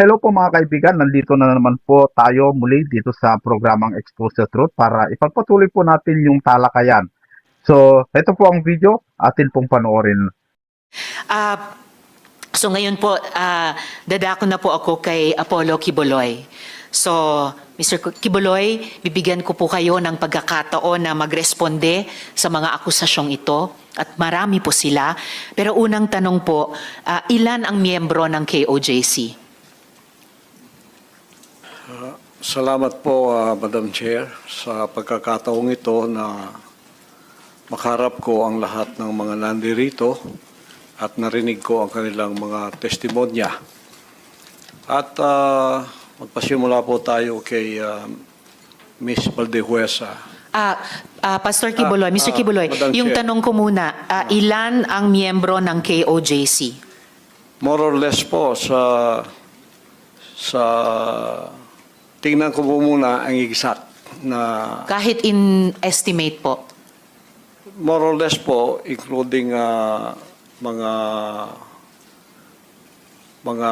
hello po mga kaibigan, nandito na naman po tayo muli dito sa programang Expose the Truth para ipagpatuloy po natin yung talakayan. So, ito po ang video, atin pong panoorin. Ah, so ngayon po, ah, dadako na po ako kay Apollo Kiboloy. So, Mr. Kiboloy, bibigyan ko po kayo ng pagkakataon na magresponde sa mga akusasyong ito at marami po sila. Pero unang tanong po, ah, ilan ang miyembro ng KOJC? Salamat po, ah, Madam Chair, sa pagkakataong ito na makaharap ko ang lahat ng mga nandirito at narinig ko ang kanilang mga testimonya. At ah, magpasimula po tayo kay ah, Miss Valdehuesa. Ah, ah, Pastor Kiboloy, Ah, Mr. ah, Kiboloy, Madam yung Chair. tanong ko muna, ah, ilan ang miyembro ng KOJC? More or less po sa sa tingnan ko po muna ang exact na Kahit in estimate po. More or less po, including ah, mga mga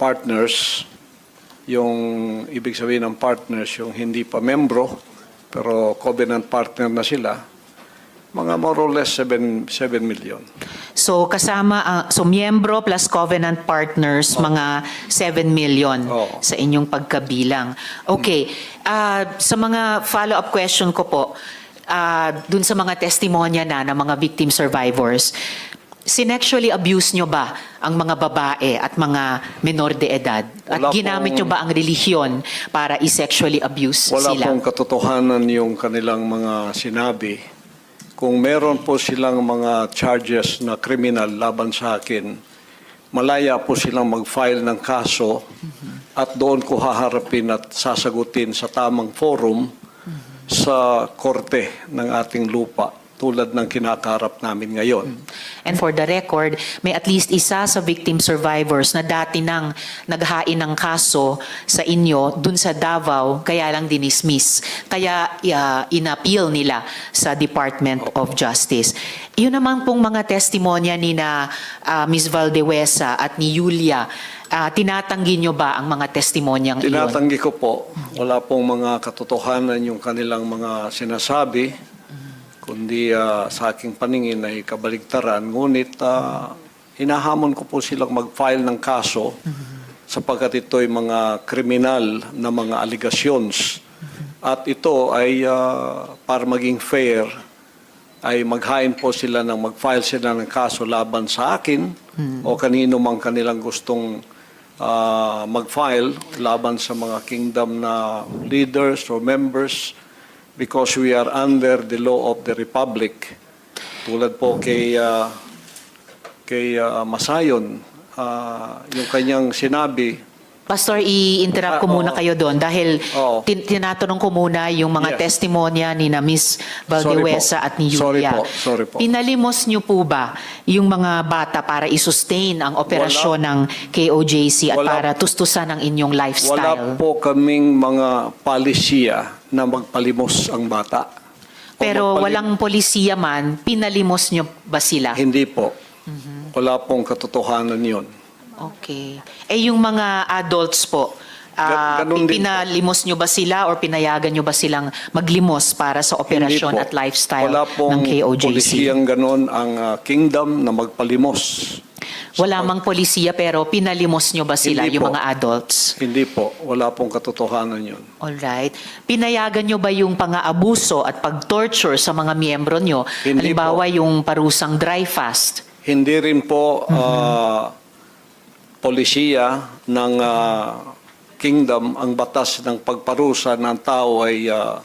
partners, yung ibig sabihin ng partners, yung hindi pa membro, pero covenant partner na sila, mga more or less 7, 7 million. So kasama ang so miyembro plus covenant partners mga 7 million Oo. sa inyong pagkabilang. Okay. Ah, sa mga follow-up question ko po ah, dun sa mga testimonya na ng mga victim survivors, sinexually abuse nyo ba ang mga babae at mga menor de edad? At Wala ginamit nyo pong- ba ang relihiyon para i-sexually abuse Wala sila? pong katotohanan yung kanilang mga sinabi. Kung meron po silang mga charges na criminal laban sa akin, malaya po silang mag-file ng kaso at doon ko haharapin at sasagutin sa tamang forum sa korte ng ating lupa tulad ng kinakaharap namin ngayon. And for the record, may at least isa sa victim survivors na dati nang naghain ng kaso sa inyo dun sa Davao, kaya lang dinismiss. Kaya uh, inappeal nila sa Department of Justice. Yun naman pong mga testimonya ni na uh, Ms. Valdewesa at ni Yulia, uh, tinatanggi nyo ba ang mga testimonyang iyon? Tinatanggi ko po, wala pong mga katotohanan yung kanilang mga sinasabi, kundi ah, sa aking paningin ay kabaligtaran. Ngunit ah, hinahamon ko po silang mag-file ng kaso sapagkat ito ay mga kriminal na mga allegations. At ito ay ah, para maging fair, ay maghain po sila ng mag-file sila ng kaso laban sa akin o kanino mang kanilang gustong ah, mag-file laban sa mga kingdom na leaders or members because we are under the law of the republic. Tulad po kay ah, kay ah, Masayon, ah, yung kanyang sinabi, Pastor, i-interrupt ko Ah, muna oo. kayo doon dahil Oo. tin- tinatanong ko muna yung mga Yes. testimonya ni na Miss Valdewesa Sorry po. at ni Sorry Yulia. po. Sorry po. Pinalimos niyo po ba yung mga bata para i-sustain ang operasyon ng KOJC at Wala. para tustusan ang inyong wala lifestyle? po kaming mga palisiya na magpalimos ang bata. Kung Pero magpalim- walang polisiya man, pinalimos niyo ba sila? Hindi po. Wala pong katotohanan yun. Okay. Eh yung mga adults po, Ga- ganun din po. pinalimos nyo ba sila or pinayagan nyo ba silang maglimos para sa operasyon Hindi po. at lifestyle Wala ng pong KOJC? polisiyang ganon ang ah, kingdom na magpalimos. Wala mang polisiya pero pinalimos nyo ba sila, Hindi yung po. mga adults? Hindi po. Wala pong katotohanan yun. Alright. Pinayagan nyo ba yung pang-aabuso at pag-torture sa mga miyembro nyo? Hindi Halimbawa yung parusang dry fast. Hindi rin po ah, polisiya ng ah, kingdom ang batas ng pagparusa ng tao ay ah,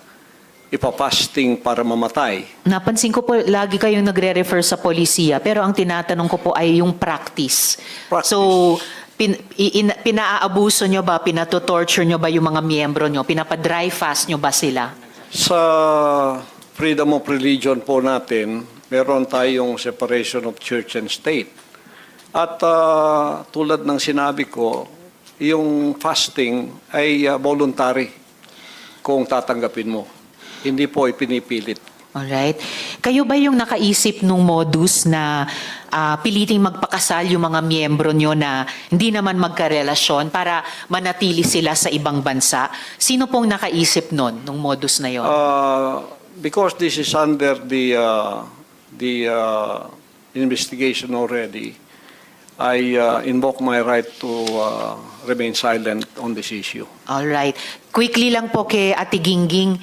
ipapasting para mamatay. Napansin ko po, lagi kayong nagre-refer sa polisiya, pero ang tinatanong ko po ay yung practice. Practice. So, pin, in- pinaabuso nyo ba, pinatotorture nyo ba yung mga miyembro nyo, pinapa-dry fast nyo ba sila? Sa freedom of religion po natin, meron tayong separation of church and state. At ah, tulad ng sinabi ko, yung fasting ay ah, voluntary kung tatanggapin mo. Hindi po ipinipilit. Alright. Kayo ba yung nakaisip nung modus na ah, piliting magpakasal yung mga miyembro nyo na hindi naman magkarelasyon para manatili sila sa ibang bansa? Sino pong nakaisip nun, nung modus na yon? Uh, because this is under the uh, the uh, investigation already, I uh, invoke my right to uh, remain silent on this issue. Alright. Quickly lang po kay Ate Gingging,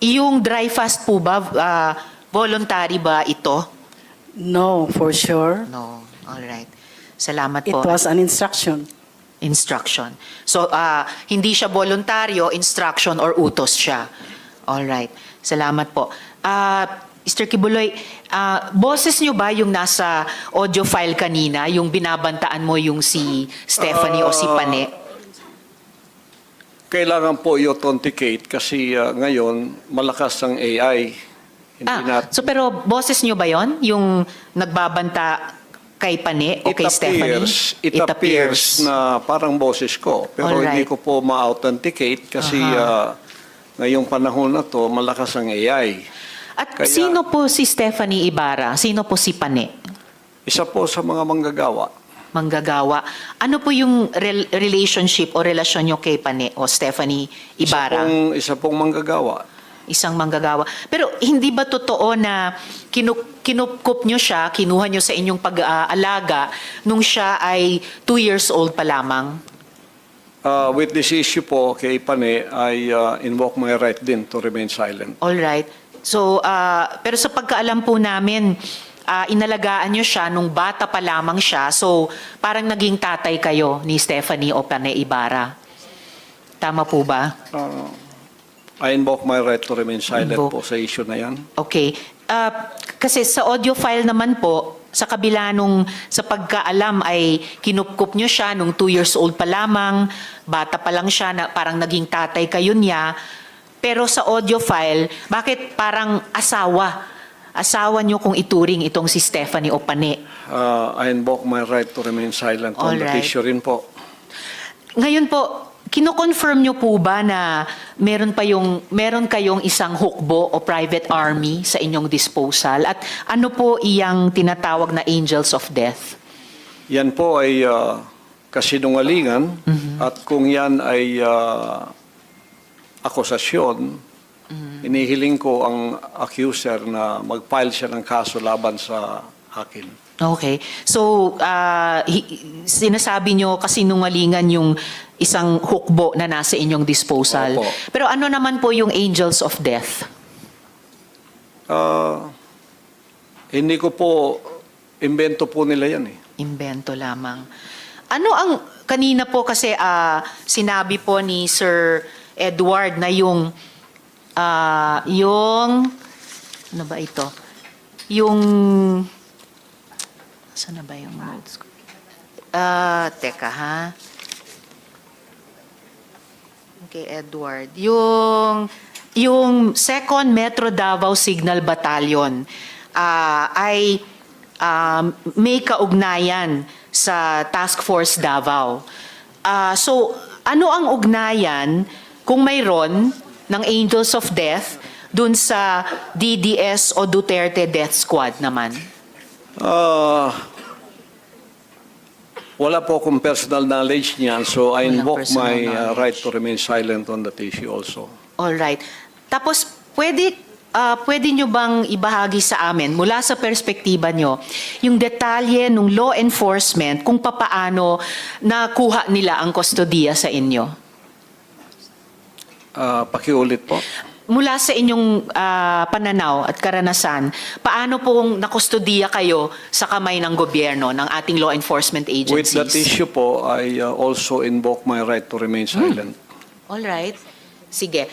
yung dry fast po ba, ah, voluntary ba ito? No, for sure. No. Alright. Salamat It po. was an instruction. Instruction. So, ah, hindi siya voluntaryo, instruction or utos siya. All right. Salamat po. Ah, Mr. Kibuloy, ah, boses niyo ba yung nasa audio file kanina, yung binabantaan mo yung si Stephanie o si Pane? Kailangan po i-authenticate kasi uh, ngayon malakas ang AI. Hindi Ah, nat- so pero boses niyo ba yon Yung nagbabanta kay Pane o it kay Stephanie? appears, it, appears na parang boses ko. Pero Alright. hindi ko po ma-authenticate kasi uh, ngayong panahon na to malakas ang AI. At Kaya- sino po si Stephanie Ibarra? Sino po si Pane? Isa po sa mga manggagawa. manggagawa. Ano po yung rel- relationship o relasyon nyo kay Pane o Stephanie Ibarra? Isa pong, isa pong manggagawa. Isang manggagawa. Pero hindi ba totoo na kinup, kinupkup nyo siya, kinuha nyo sa inyong pag-aalaga nung siya ay two years old pa lamang? Uh, with this issue po kay Pane, I uh, invoke my right din to remain silent. All right. So, ah, pero sa pagkaalam po namin, ah, inalagaan nyo siya nung bata pa lamang siya. So, parang naging tatay kayo ni Stephanie o Pane Ibarra. Tama po ba? Uh, I invoke my right to remain silent Invoke. po sa issue na yan. Okay. Ah, kasi sa audio file naman po, sa kabila nung sa pagkaalam ay kinupkup nyo siya nung two years old pa lamang, bata pa lang siya, na parang naging tatay kayo niya. Pero sa audio file, bakit parang asawa? Asawa nyo kung ituring itong si Stephanie o Pane. Uh, I invoke my right to remain silent on Alright. issue rin po. Ngayon po, kino-confirm nyo po ba na meron pa yung meron kayong isang hukbo o private army sa inyong disposal at ano po iyang tinatawag na angels of death? Yan po ay uh, kasinungalingan at kung yan ay uh, akusasyon, inihiling ko ang accuser na mag-file siya ng kaso laban sa akin. Okay. So, hi- sinasabi nyo kasinungalingan yung isang hukbo na nasa inyong disposal. Opo. Pero ano naman po yung angels of death? Uh, hindi ko po, invento po nila yan eh. Invento lamang. Ano ang kanina po kasi ah, sinabi po ni Sir Edward na yung ah, yung ano ba ito? Yung Saan na ba yung notes ko? Ah, teka ha. Okay, Edward. Yung yung Second Metro Davao Signal Battalion ah, ay um, may kaugnayan sa Task Force Davao. Ah, so, ano ang ugnayan kung mayroon ng Angels of Death dun sa DDS o Duterte Death Squad naman? Uh, wala po akong personal knowledge niyan, so I invoke my uh, right to remain silent on that issue also. All right. Tapos pwede ah, pwede nyo bang ibahagi sa amin mula sa perspektiba nyo yung detalye ng law enforcement kung papaano nakuha nila ang kustodiya sa inyo? Uh, pakiulit po. Mula sa inyong ah, pananaw at karanasan, paano pong nakustodiya kayo sa kamay ng gobyerno, ng ating law enforcement With agencies? that issue po, I uh, also invoke my right to remain silent. All right. Sige.